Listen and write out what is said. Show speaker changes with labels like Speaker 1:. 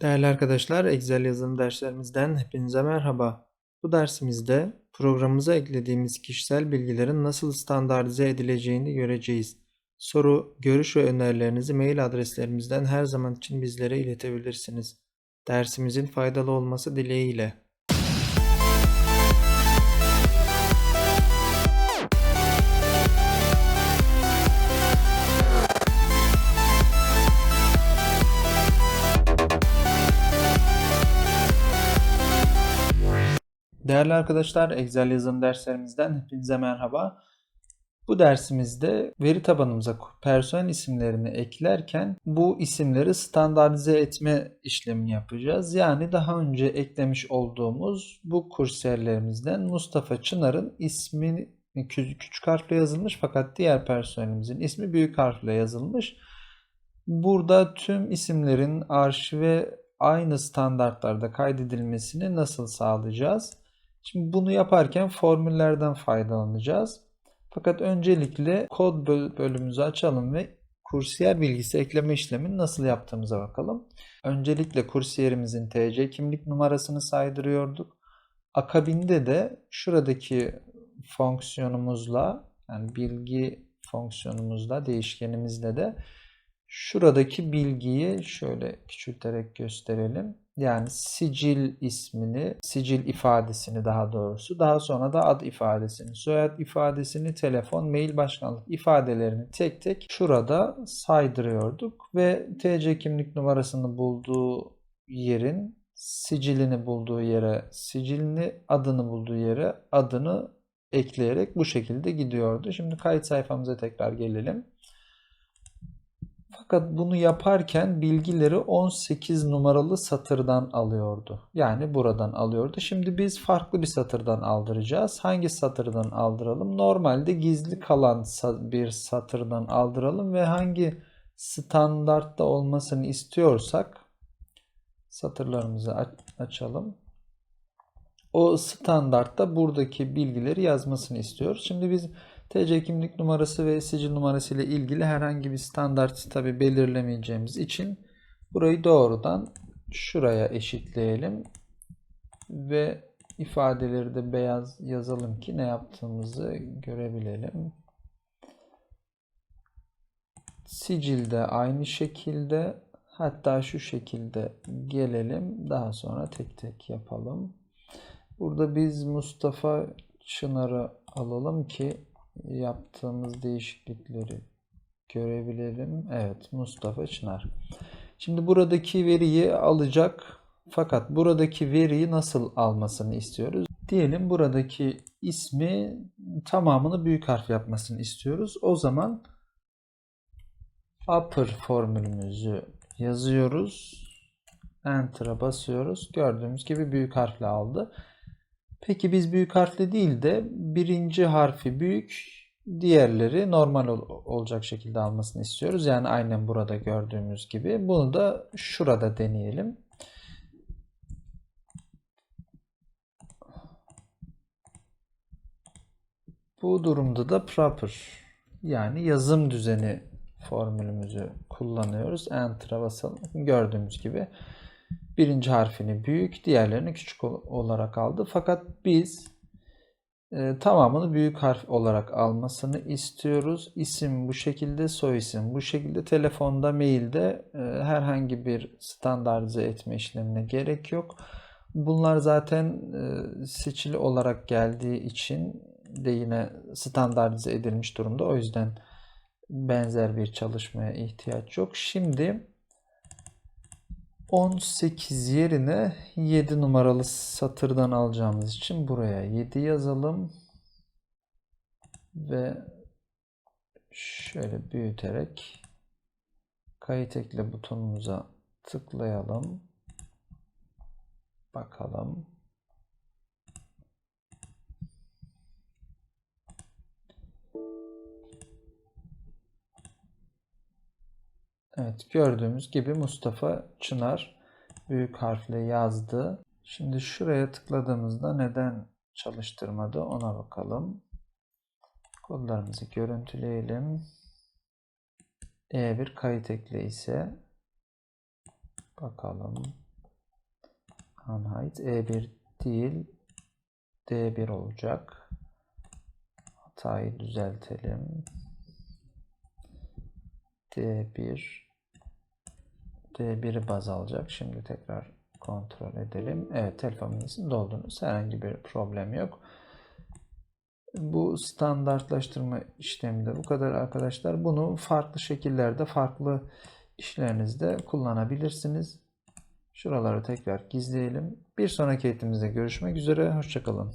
Speaker 1: Değerli arkadaşlar, Excel yazılım derslerimizden hepinize merhaba. Bu dersimizde programımıza eklediğimiz kişisel bilgilerin nasıl standartize edileceğini göreceğiz. Soru, görüş ve önerilerinizi mail adreslerimizden her zaman için bizlere iletebilirsiniz. Dersimizin faydalı olması dileğiyle. Değerli arkadaşlar, Excel yazılım derslerimizden hepinize merhaba. Bu dersimizde veri tabanımıza personel isimlerini eklerken bu isimleri standartize etme işlemini yapacağız. Yani daha önce eklemiş olduğumuz bu kursiyerlerimizden Mustafa Çınar'ın ismi kü- küçük harfle yazılmış fakat diğer personelimizin ismi büyük harfle yazılmış. Burada tüm isimlerin arşive aynı standartlarda kaydedilmesini nasıl sağlayacağız? Şimdi bunu yaparken formüllerden faydalanacağız. Fakat öncelikle kod böl- bölümümüzü açalım ve kursiyer bilgisi ekleme işlemini nasıl yaptığımıza bakalım. Öncelikle kursiyerimizin TC kimlik numarasını saydırıyorduk. Akabinde de şuradaki fonksiyonumuzla yani bilgi fonksiyonumuzla değişkenimizle de şuradaki bilgiyi şöyle küçülterek gösterelim. Yani sicil ismini, sicil ifadesini daha doğrusu, daha sonra da ad ifadesini, soyad ifadesini, telefon, mail başkanlık ifadelerini tek tek şurada saydırıyorduk ve TC kimlik numarasını bulduğu yerin sicilini bulduğu yere sicilini, adını bulduğu yere adını ekleyerek bu şekilde gidiyordu. Şimdi kayıt sayfamıza tekrar gelelim. Fakat bunu yaparken bilgileri 18 numaralı satırdan alıyordu. Yani buradan alıyordu. Şimdi biz farklı bir satırdan aldıracağız. Hangi satırdan aldıralım? Normalde gizli kalan bir satırdan aldıralım ve hangi standartta olmasını istiyorsak satırlarımızı aç- açalım. O standartta buradaki bilgileri yazmasını istiyoruz. Şimdi biz TC kimlik numarası ve sicil numarası ile ilgili herhangi bir standart tabi belirlemeyeceğimiz için burayı doğrudan şuraya eşitleyelim ve ifadeleri de beyaz yazalım ki ne yaptığımızı görebilelim. Sicilde aynı şekilde hatta şu şekilde gelelim daha sonra tek tek yapalım. Burada biz Mustafa Çınar'ı alalım ki yaptığımız değişiklikleri görebilelim. Evet, Mustafa Çınar. Şimdi buradaki veriyi alacak fakat buradaki veriyi nasıl almasını istiyoruz? Diyelim buradaki ismi tamamını büyük harf yapmasını istiyoruz. O zaman upper formülümüzü yazıyoruz. Enter'a basıyoruz. Gördüğümüz gibi büyük harfle aldı. Peki biz büyük harfle değil de birinci harfi büyük, diğerleri normal ol- olacak şekilde almasını istiyoruz. Yani aynen burada gördüğümüz gibi. Bunu da şurada deneyelim. Bu durumda da proper yani yazım düzeni formülümüzü kullanıyoruz. Enter'a basalım. Gördüğümüz gibi birinci harfini büyük, diğerlerini küçük ol- olarak aldı. Fakat biz e, tamamını büyük harf olarak almasını istiyoruz. İsim bu şekilde, soy isim bu şekilde. Telefonda, mailde e, herhangi bir standartize etme işlemine gerek yok. Bunlar zaten e, seçili olarak geldiği için de yine standartize edilmiş durumda. O yüzden benzer bir çalışmaya ihtiyaç yok. Şimdi 18 yerine 7 numaralı satırdan alacağımız için buraya 7 yazalım. Ve şöyle büyüterek kayıt ekle butonumuza tıklayalım. Bakalım. Evet gördüğümüz gibi Mustafa Çınar büyük harfle yazdı. Şimdi şuraya tıkladığımızda neden çalıştırmadı ona bakalım. Kodlarımızı görüntüleyelim. E1 kayıt ekle ise bakalım. Unhide E1 değil D1 olacak. Hatayı düzeltelim. D1 D1'i baz alacak. Şimdi tekrar kontrol edelim. Evet telefon bilgisini doldurdunuz. Herhangi bir problem yok. Bu standartlaştırma işlemi de bu kadar arkadaşlar. Bunu farklı şekillerde, farklı işlerinizde kullanabilirsiniz. Şuraları tekrar gizleyelim. Bir sonraki eğitimimizde görüşmek üzere. Hoşçakalın.